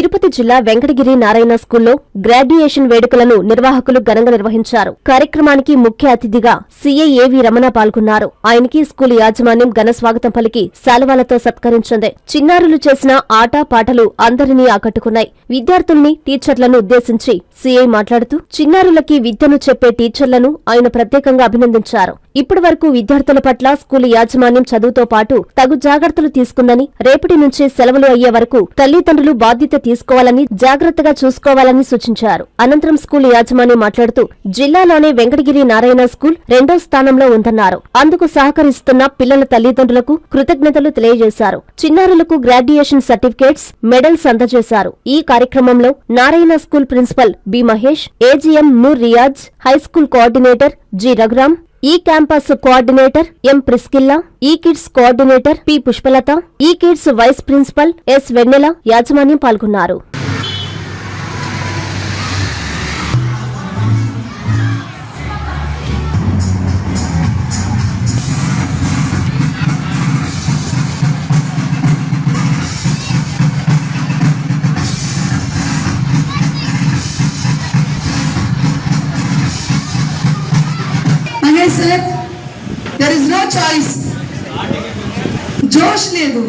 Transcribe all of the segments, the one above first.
తిరుపతి జిల్లా వెంకటగిరి నారాయణ స్కూల్లో గ్రాడ్యుయేషన్ వేడుకలను నిర్వాహకులు ఘనంగా నిర్వహించారు. కార్యక్రమానికి ముఖ్య అతిథిగా సీఐ ఏవి రమణ పాల్గొన్నారు. ఆయనకి స్కూల్ యాజమాన్యం ఘన స్వాగతం పలికి శాలువాలతో సత్కరించింది. చిన్నారులు చేసిన ఆట పాటలు అందరినీ ఆకట్టుకున్నాయి. విద్యార్థుల్ని టీచర్లను ఉద్దేశించి సీఐ మాట్లాడుతూ చిన్నారులకి విద్యను చెప్పే టీచర్లను ఆయన ప్రత్యేకంగా అభినందించారు. ఇప్పటి వరకు విద్యార్థుల పట్ల స్కూల్ యాజమాన్యం చదువుతో పాటు తగు జాగ్రత్తలు తీసుకుందని రేపటి నుంచి సెలవులు అయ్యే వరకు తల్లిదండ్రులు బాధ్యత తీసుకోవాలని జాగ్రత్తగా చూసుకోవాలని సూచించారు. అనంతరం స్కూల్ యాజమాన్యం మాట్లాడుతూ జిల్లాలోనే వెంకటగిరి నారాయణ స్కూల్ రెండో స్థానంలో ఉందన్నారు. అందుకు సహకరిస్తున్న పిల్లల తల్లిదండ్రులకు కృతజ్ఞతలు తెలియజేశారు. చిన్నారులకు గ్రాడ్యుయేషన్ సర్టిఫికేట్స్ మెడల్స్ అందజేశారు. ఈ కార్యక్రమంలో Narayana school principal B Mahesh A G M Noor Riyaz high school coordinator G Raghuram ఈ క్యాంపస్ కోఆర్డినేటర్ ఎం ప్రిస్కిల్లా ఈ కిడ్స్ కోఆర్డినేటర్ పి పుష్పలత ఈ kids vice principal S Vennela యాజమాన్యం పాల్గొన్నారు. చాయిస్ జోష్ లేదు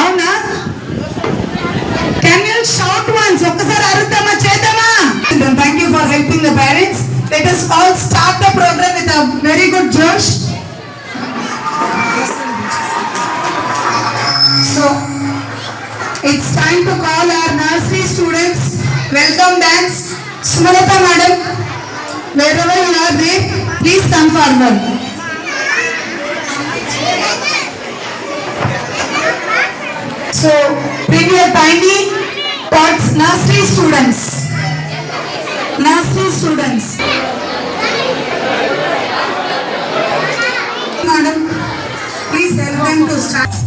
అవునా కెన్ యూ షార్ట్ వన్స్ ఒక్కసారి అరుద్దామా చేద్దామా thank you for helping the parents let us all start the program with a very good జోష్ so It's time to call our nursery students. Welcome dance. Sumalata madam, wherever you are there, please come forward. So your tiny pots, nursery students. Nursery students. Madam, please help them to start.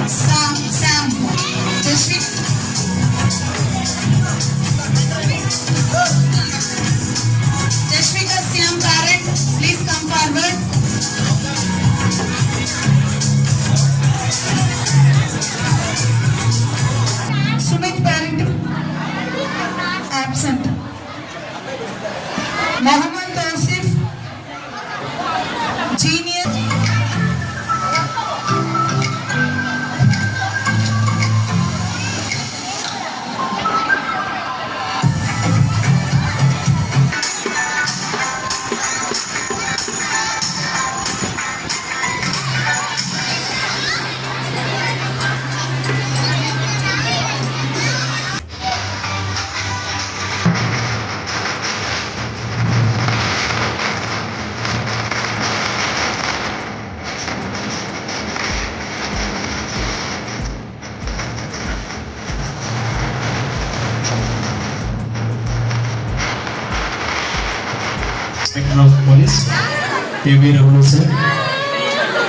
passar. Inspector of Police, A.V. Rahul sir,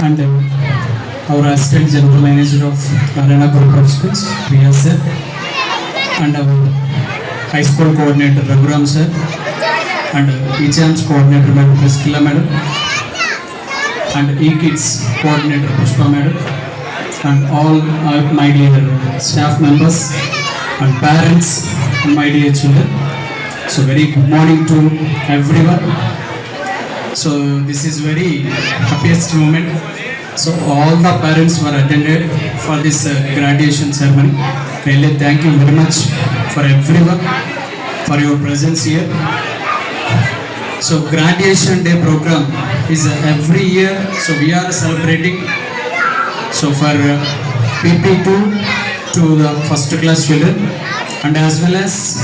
and uh, our Assistant General Manager of Narayana Group of Schools, Priya sir, and our High School Coordinator Raghuram sir, and uh, ECM's Coordinator Madam Priskila Madam, and E-Kids Coordinator Pushpa Madam, and all uh, my dear staff members and parents and my dear children. So very good morning to everyone. So this is very happiest moment. So all the parents were attended for this uh, graduation ceremony. Really thank you very much for everyone for your presence here. So graduation day program is uh, every year. So we are celebrating. So for uh, PP2 to the first class children and as well as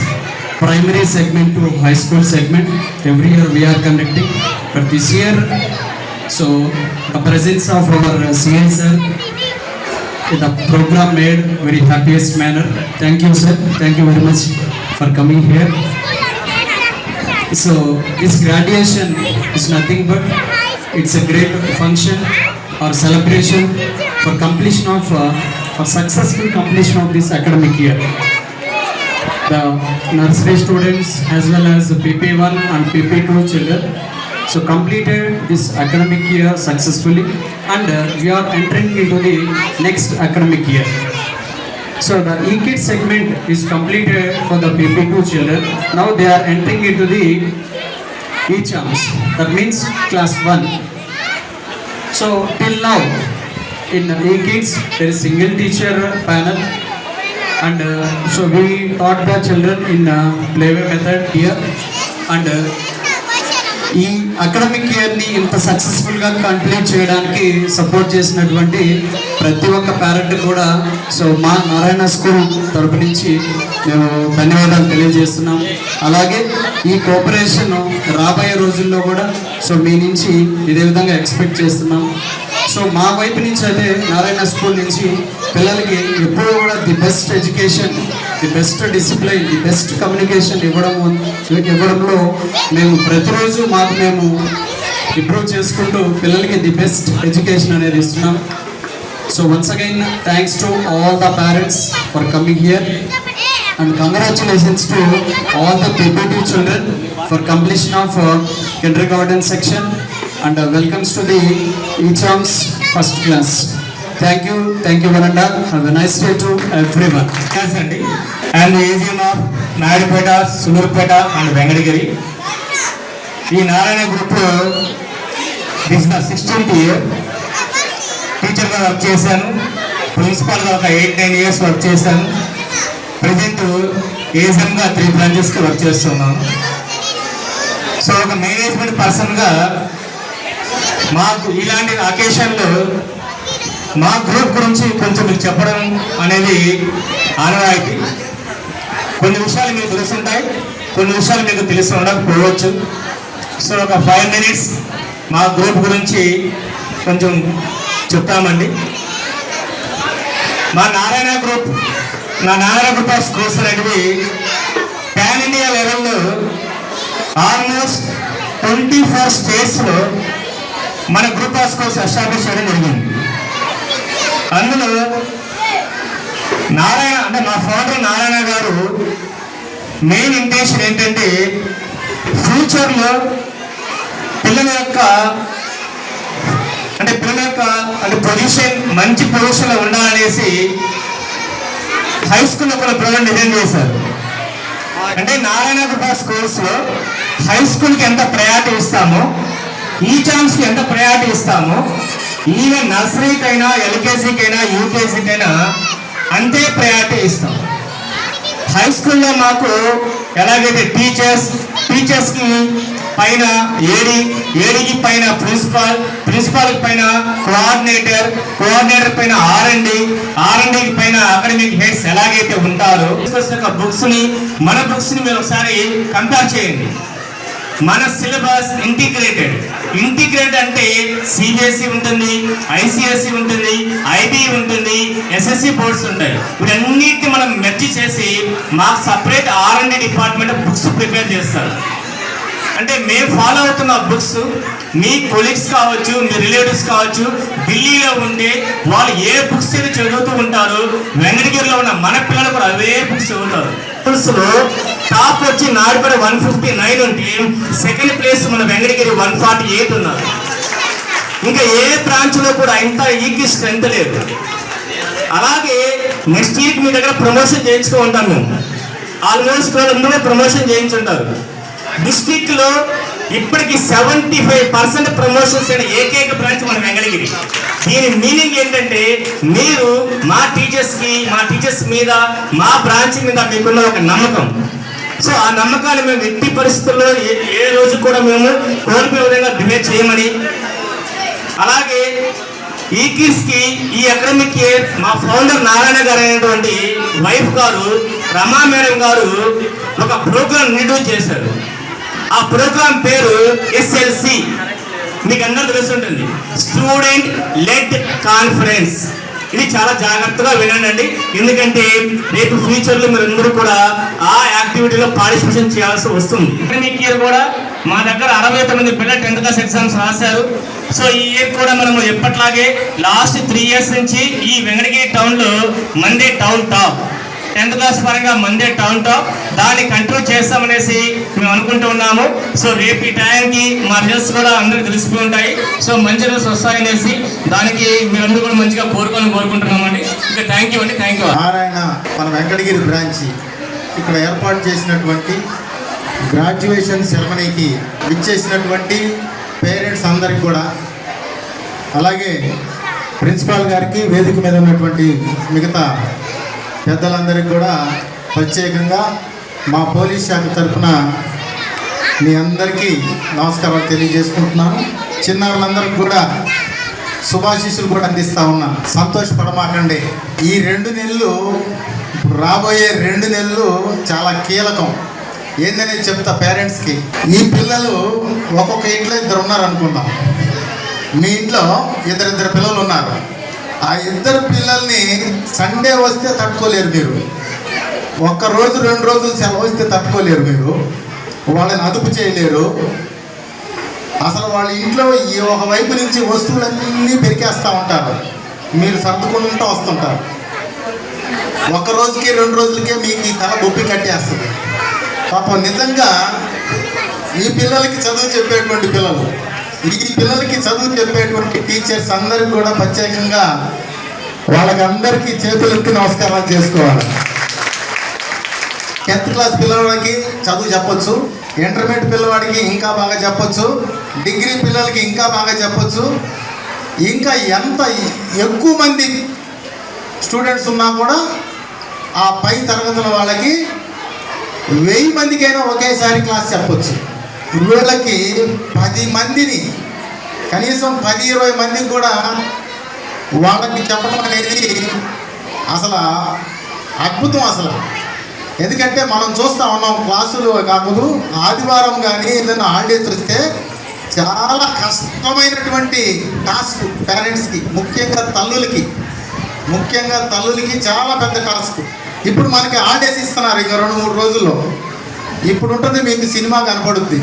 primary segment to high school segment. Every year we are conducting. But this year, so the presence of our CA sir the program made very happiest manner. Thank you, sir. Thank you very much for coming here. So this graduation is nothing but it's a great function or celebration for completion of uh, for successful completion of this academic year. The nursery students as well as the PP1 and PP2 children so completed this academic year successfully and uh, we are entering into the next academic year. So the E-Kid segment is completed for the PP2 children. Now they are entering into the E-Charms. That means class 1. So till now in E-Kids there is single teacher panel and uh, so we taught the children in uh, playway method here and uh, ఈ academic ఇయర్ని ఇంత సక్సెస్ఫుల్గా complete చేయడానికి support చేసినటువంటి ప్రతి ఒక్క parent కూడా so మా నారాయణ స్కూల్ తరపు నుంచి మేము ధన్యవాదాలు తెలియజేస్తున్నాం. అలాగే ఈ కోఆపరేషన్ రాబోయే రోజుల్లో కూడా సో మీ నుంచి ఇదే విధంగా ఎక్స్పెక్ట్ చేస్తున్నాం. సో మా వైపు నుంచి అయితే నారాయణ స్కూల్ నుంచి పిల్లలకి ఎప్పుడూ కూడా the best education the best discipline the best communication ఇవ్వడం ఇవ్వడంలో మేము ప్రతిరోజు మాకు మేము ఇంప్రూవ్ చేసుకుంటూ పిల్లలకి ది బెస్ట్ ఎడ్యుకేషన్ అనేది ఇస్తున్నాం. So once again thanks to all the parents for coming here and congratulations to all the PPT children for completion of kindergarten section and welcomes to the ఈచామ్స్ first class thank you thank you వరండా have Have a nice day to everyone. Yes, అండి and AGM of Naidupeta Sullurpeta and Venkatagiri ఈ Narayana group this నా sixteenth year టీచర్గా work చేశాను. ప్రిన్సిపాల్గా ఒక eight nine years work చేశాను. Present ఏజిఎంగా త్రీ బ్రాంచెస్కి వర్క్ చేస్తున్నాను సో ఒక మేనేజ్మెంట్ పర్సన్గా మాకు ఇలాంటి అకేషన్లో మా గ్రూప్ గురించి కొంచెం మీకు చెప్పడం అనేది ఆనవాయితీ. కొన్ని విషయాలు మీకు తెలుసుంటాయి కొన్ని విషయాలు మీకు తెలిసి ఉండకపోవచ్చు. సో ఒక ఫైవ్ మినిట్స్ మా గ్రూప్ గురించి కొంచెం చెప్తామండి. మా నారాయణ గ్రూప్ నా నారాయణ గ్రూప్ ఆఫ్ స్కూల్స్ అనేటివి పాన్ ఇండియా లెవెల్లో ఆల్మోస్ట్ ట్వంటీ ఫోర్ స్టేట్స్లో మన గ్రూప్ ఆఫ్ స్కూల్స్ ఎస్టాబ్లిష్ చేయడం జరిగింది. అందులో నారాయణ అంటే మా ఫాదర్ నారాయణ గారు మెయిన్ ఇంటెన్షన్ ఏంటంటే ఫ్యూచర్లో పిల్లల యొక్క అంటే పిల్లల యొక్క అంటే పొజిషన్ మంచి పొజిషన్లో ఉండాలనేసి హై స్కూల్లో కూడా ప్రోగ్రామ్ డిజైన్ చేశారు. అంటే నారాయణ కృపా స్కూల్స్లో హై స్కూల్కి ఎంత ప్రయారిటీ ఇస్తామో ఈ ఛాన్స్కి ఎంత ప్రయారిటీ ఇస్తామో ఈవెన్ నర్సరీకైనా ఎల్కేజీకైనా యూకేజీకైనా అంతే ప్రయారిటీ ఇస్తాం. హై స్కూల్లో మాకు ఎలాగైతే టీచర్స్ టీచర్స్కి పైన ఏడి ఏడికి పైన ప్రిన్సిపాల్ ప్రిన్సిపాల్ పైన కోఆర్డినేటర్ కోఆర్డినేటర్ పైన ఆర్ఎండి ఆర్ఎండికి పైన అకాడమిక్ హెడ్స్ ఎలాగైతే ఉంటారో బుక్స్ని మన బుక్స్ని మీరు ఒకసారి కంపేర్ చేయండి. మన సిలబస్ ఇంటిగ్రేటెడ్ ఇంటిగ్రేట్ అంటే సిబిఎస్ఈ ఉంటుంది ఐసిఎస్ఈ ఉంటుంది ఐబి ఉంటుంది ఎస్ఎస్సి బోర్డ్స్ ఉంటాయి. వీటన్నిటిని మనం మెర్చి చేసి మాకు separate R and department books prepare చేస్తారు. అంటే మేము ఫాలో అవుతున్న బుక్స్ మీ కొలీగ్స్ కావచ్చు మీ రిలేటివ్స్ కావచ్చు ఢిల్లీలో ఉంటే వాళ్ళు ఏ బుక్స్ అయితే చదువుతూ ఉంటారో వెంకటగిరిలో ఉన్న మన పిల్లలు కూడా అవే బుక్స్ చదువుతారు. బుక్స్లో టాప్ వచ్చి నాడుపడ వన్ ఫిఫ్టీ నైన్ ఉంటే సెకండ్ ప్లేస్ మన వెంకటగిరి వన్ ఫార్టీ ఎయిట్ ఉన్నారు. ఇంకా ఏ బ్రాంచ్లో కూడా ఇంత ఈకి స్ట్రెంత్ లేదు. అలాగే నెక్స్ట్ వీక్ మీ దగ్గర ప్రమోషన్ చేయించుకో ఉంటాం మేము ఆల్మోస్ట్ వాళ్ళందరూ ప్రమోషన్ చేయించుంటారు. డిస్ట్రిక్ట్లో ఇప్పటికి సెవెంటీ ఫైవ్ పర్సెంట్ ప్రమోషన్స్ అయిన ఏకైక బ్రాంచ్ మన వెంకటగిరి. దీని మీనింగ్ ఏంటంటే మీరు మా టీచర్స్కి మా టీచర్స్ మీద మా బ్రాంచ్ మీద మీకున్న ఒక నమ్మకం. సో ఆ నమ్మకాన్ని మేము ఎట్టి పరిస్థితుల్లో ఏ- ఏ రోజు కూడా మేము కోల్పోయే విధంగా బిహేవ్ చేయమని. అలాగే ఈ కిడ్స్ ఈ అకాడమిక్ ఇయర్ మా ఫౌండర్ నారాయణ గారు అనేటువంటి వైఫ్ గారు రమా మేడం గారు ఒక ప్రోగ్రామ్ ఇంట్రడ్యూస్ చేశారు. ఆ ప్రోగ్రామ్ పేరు ఎస్ఎల్సి మీకు అందరూ తెలుసుంటుంది. స్టూడెంట్ లెడ్ కాన్ఫరెన్స్ ఇది చాలా జాగ్రత్తగా వినండి ఎందుకంటే రేపు ఫ్యూచర్లో మీరు అందరూ కూడా ఆ యాక్టివిటీలో పార్టిసిపేషన్ చేయాల్సి వస్తుంది. అకాడమిక్ ఇయర్ కూడా మా దగ్గర అరవై తొమ్మిది పిల్లలు టెన్త్ క్లాస్ ఎగ్జామ్స్ రాశారు. సో ఈ ఇయర్ కూడా మనము ఎప్పట్లాగే లాస్ట్ త్రీ ఇయర్స్ నుంచి ఈ వెంకటగిరి టౌన్లో మందే టౌన్ టాప్ టెన్త్ క్లాస్ పరంగా మందే టౌన్ టాప్. దాన్ని కంటిన్యూ చేస్తామనేసి మేము అనుకుంటూ ఉన్నాము. సో రేపు ఈ టైంకి మా రిజల్ట్స్ కూడా అందరికి తెలిసిపోయి ఉంటాయి. సో మంచి రిజల్ట్స్ వస్తాయనేసి దానికి మీరందరూ కూడా మంచిగా కోరుకొని కోరుకుంటున్నామండి. ఇంకా థ్యాంక్ యూ అండి థ్యాంక్ యూ నారాయణ మన వెంకటగిరి బ్రాంచి ఇక్కడ ఏర్పాటు చేసినటువంటి గ్రాడ్యుయేషన్ సెరమనీకి విచ్చేసినటువంటి పేరెంట్స్ అందరికి కూడా అలాగే ప్రిన్సిపాల్ గారికి వేదిక మీద ఉన్నటువంటి మిగతా పెద్దలందరికీ కూడా ప్రత్యేకంగా మా పోలీస్ శాఖ తరఫున మీ అందరికీ నమస్కారాలు తెలియజేసుకుంటున్నాను. చిన్నారులందరికీ కూడా శుభాశీస్సులు కూడా అందిస్తా ఉన్నాను సంతోషపడమాకండి ఈ రెండు నెలలు రాబోయే రెండు నెలలు చాలా కీలకం. ఏందనేది చెప్తా పేరెంట్స్కి? ఈ పిల్లలు ఒక్కొక్క ఇంట్లో ఇద్దరు ఉన్నారనుకుందాం. మీ ఇంట్లో ఇద్దరిద్దరు పిల్లలు ఉన్నారు. ఆ ఇద్దరు పిల్లల్ని సండే వస్తే తట్టుకోలేరు మీరు. ఒక్క రోజు రెండు రోజులు సెలవు వస్తే తట్టుకోలేరు మీరు. వాళ్ళని అదుపు చేయలేరు. అసలు వాళ్ళ ఇంట్లో ఈ ఒక వైపు నుంచి వస్తువులన్నీ పెరికేస్తూ ఉంటారు. మీరు సర్దుకుంటూ వస్తుంటారు. ఒక రోజుకి రెండు రోజులకే మీకు ఈ తల బొప్పి కట్టేస్తుంది. పాపం నిజంగా ఈ పిల్లలకి చదువు చెప్పేటువంటి పిల్లలు. ఈ పిల్లలకి చదువు చెప్పేటువంటి టీచర్స్ అందరికి కూడా ప్రత్యేకంగా వాళ్ళకి అందరికీ చేతులెత్తి నమస్కారాలు చేసుకోవాలి. టెన్త్ క్లాస్ పిల్లవాడికి చదువు చెప్పొచ్చు ఇంటర్మీడియట్ పిల్లవాడికి ఇంకా బాగా చెప్పొచ్చు డిగ్రీ పిల్లలకి ఇంకా బాగా చెప్పొచ్చు. ఇంకా ఎంత ఎక్కువ మంది స్టూడెంట్స్ ఉన్నా కూడా ఆ పై తరగతుల వాళ్ళకి వెయ్యి మందికైనా ఒకేసారి క్లాస్ చెప్పొచ్చు. వీళ్ళకి పది మందిని కనీసం పది ఇరవై మందికి కూడా వాళ్ళకి చెప్పడం అనేది అసలు అద్భుతం అసలు. ఎందుకంటే మనం చూస్తా ఉన్నాం క్లాసులు కాకూడదు ఆదివారం కానీ ఏదైనా హాలిడేస్ వస్తే చాలా కష్టమైనటువంటి టాస్క్ పేరెంట్స్కి ముఖ్యంగా తల్లులకి. ముఖ్యంగా తల్లులకి చాలా పెద్ద టాస్క్ ఇప్పుడు మనకి హాలిడేస్ ఇస్తున్నారు ఇంకా రెండు మూడు రోజుల్లో. ఇప్పుడు ఉంటుంది మీకు సినిమా కనపడుద్ది.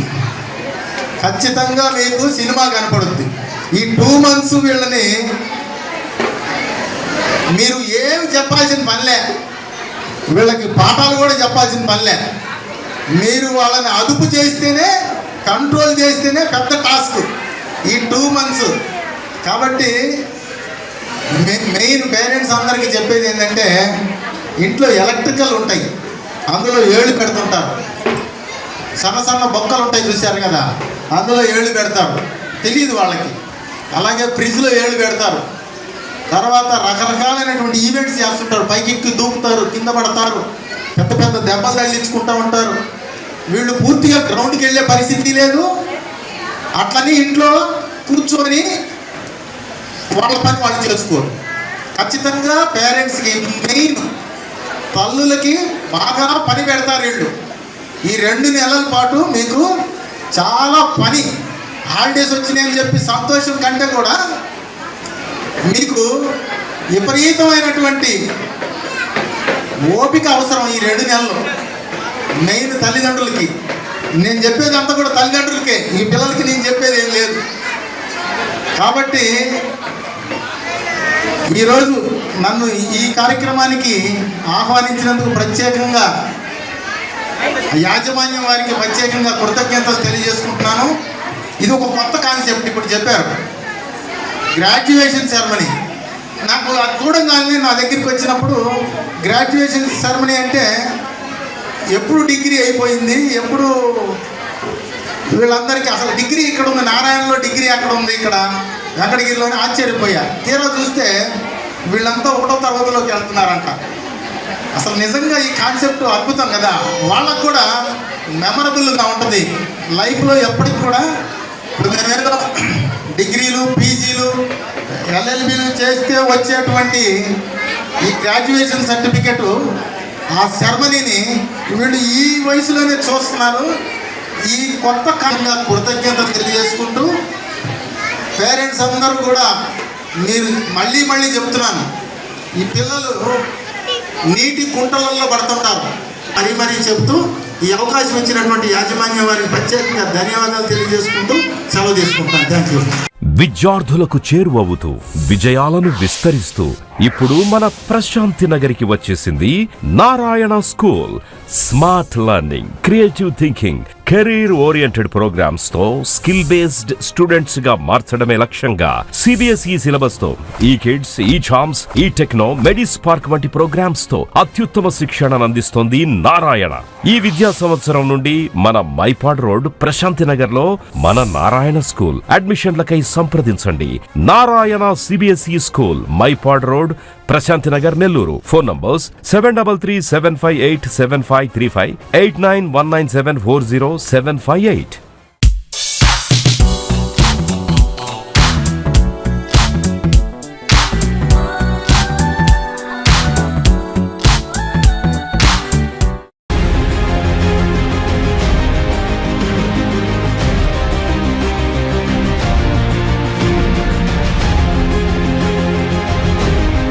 ఖచ్చితంగా మీకు సినిమా కనపడుద్ది. ఈ టూ మంత్స్ వీళ్ళని మీరు ఏం చెప్పాల్సిన పనిలే వీళ్ళకి పాఠాలు కూడా చెప్పాల్సిన పనిలే మీరు వాళ్ళని అదుపు చేస్తేనే కంట్రోల్ చేస్తేనే పెద్ద టాస్క్ ఈ టూ మంత్స్. కాబట్టి మెయిన్ పేరెంట్స్ అందరికీ చెప్పేది ఏంటంటే ఇంట్లో ఎలక్ట్రికల్ ఉంటాయి. అందులో ఏళ్ళు పెడుతుంటారు. సన్న సన్న బొక్కలు ఉంటాయి చూశారు కదా అందులో ఏళ్ళు పెడతారు. తెలియదు వాళ్ళకి. అలాగే ఫ్రిడ్జ్లో ఏళ్ళు పెడతారు. తర్వాత రకరకాలైనటువంటి ఈవెంట్స్ చేస్తుంటారు. పైకి ఎక్కి దూకుతారు కింద పడతారు. పెద్ద పెద్ద దెబ్బలు తగిలించుకుంటూ ఉంటారు. వీళ్ళు పూర్తిగా గ్రౌండ్కి వెళ్ళే పరిస్థితి లేదు. అట్లనే ఇంట్లో కూర్చొని వాళ్ళ పని వాళ్ళు చేసుకోరు. ఖచ్చితంగా పేరెంట్స్కి మెయిన్ తల్లులకి బాగా పని పెడతారు వీళ్ళు. ఈ రెండు నెలల పాటు మీకు చాలా పని హాలిడేస్ వచ్చినాయని చెప్పి సంతోషం కంటే కూడా మీకు విపరీతమైనటువంటి ఓపిక అవసరం ఈ రెండు నెలలు. మెయిన్ తల్లిదండ్రులకి. నేను చెప్పేది అంతా కూడా తల్లిదండ్రులకే. ఈ పిల్లలకి నేను చెప్పేది ఏం లేదు. కాబట్టి ఈరోజు నన్ను ఈ కార్యక్రమానికి ఆహ్వానించినందుకు ప్రత్యేకంగా యాజమాన్యం వారికి ప్రత్యేకంగా కృతజ్ఞతలు తెలియజేసుకుంటున్నాను. ఇది ఒక కొత్త కాన్సెప్ట్ ఇప్పుడు చెప్పారు. Graduation ceremony. నాకు అది చూడంగానే నా దగ్గరికి వచ్చినప్పుడు గ్రాడ్యుయేషన్ సెరమనీ అంటే ఎప్పుడు డిగ్రీ అయిపోయింది ఎప్పుడు వీళ్ళందరికీ అసలు డిగ్రీ ఇక్కడ ఉంది నారాయణలో డిగ్రీ అక్కడ ఉంది ఇక్కడ వెంకటగిరిలోనే ఆశ్చర్యపోయా తీరా చూస్తే వీళ్ళంతా ఒకటో తరగతిలోకి వెళ్తున్నారంట. అసలు నిజంగా ఈ కాన్సెప్ట్ అద్భుతం కదా? వాళ్ళకు కూడా మెమరబుల్గా ఉంటుంది. లైఫ్లో ఎప్పటికి కూడా ఇప్పుడు మేము డిగ్రీలు పీజీలు ఎల్ఎల్బీలు చేస్తే వచ్చేటువంటి ఈ గ్రాడ్యుయేషన్ సర్టిఫికెట్ ఆ సెరమనీని వీళ్ళు ఈ వయసులోనే చూస్తున్నారు. ఈ కొత్త కాలంగా కృతజ్ఞత తెలియజేసుకుంటూ పేరెంట్స్ అందరూ కూడా మీరు మళ్ళీ మళ్ళీ చెప్తున్నాను. ఈ పిల్లలు నీటి కుంటలలో పడుతుంటారు. మరీ మరీ చెప్తూ ఈ అవకాశం ఇచ్చినటువంటి యాజమాన్యం వారికి ప్రత్యేకంగా ధన్యవాదాలు తెలియజేసుకుంటూ సెలవు తీసుకుంటాను థ్యాంక్ యూ విద్యార్థులకు చేరువవుతూ విజయాలను విస్తరిస్తూ ఇప్పుడు మన ప్రశాంతి నగరికి వచ్చేసింది Narayana school. Smart learning creative thinking career oriented ప్రోగ్రామ్స్తో skill based స్టూడెంట్స్గా మార్చడమే లక్ష్యంగా సిబిఎస్ఈ సిలబస్తో ఈ kids e champs e techno మెడిస్ పార్క్ వంటి ప్రోగ్రామ్స్తో అత్యుత్తమ శిక్షణను అందిస్తోంది నారాయణ. ఈ విద్యా సంవత్సరం నుండి మన మైపాడ్ రోడ్ ప్రశాంతి నగర్లో మన నారాయణ స్కూల్ అడ్మిషన్లకై సంప్రదించండి. Narayana CBSE school Mypadu road Prashanti Nagar Nellore. Phone numbers seven double three seven five eight seven five three five eight nine one nine seven four zero seven five eight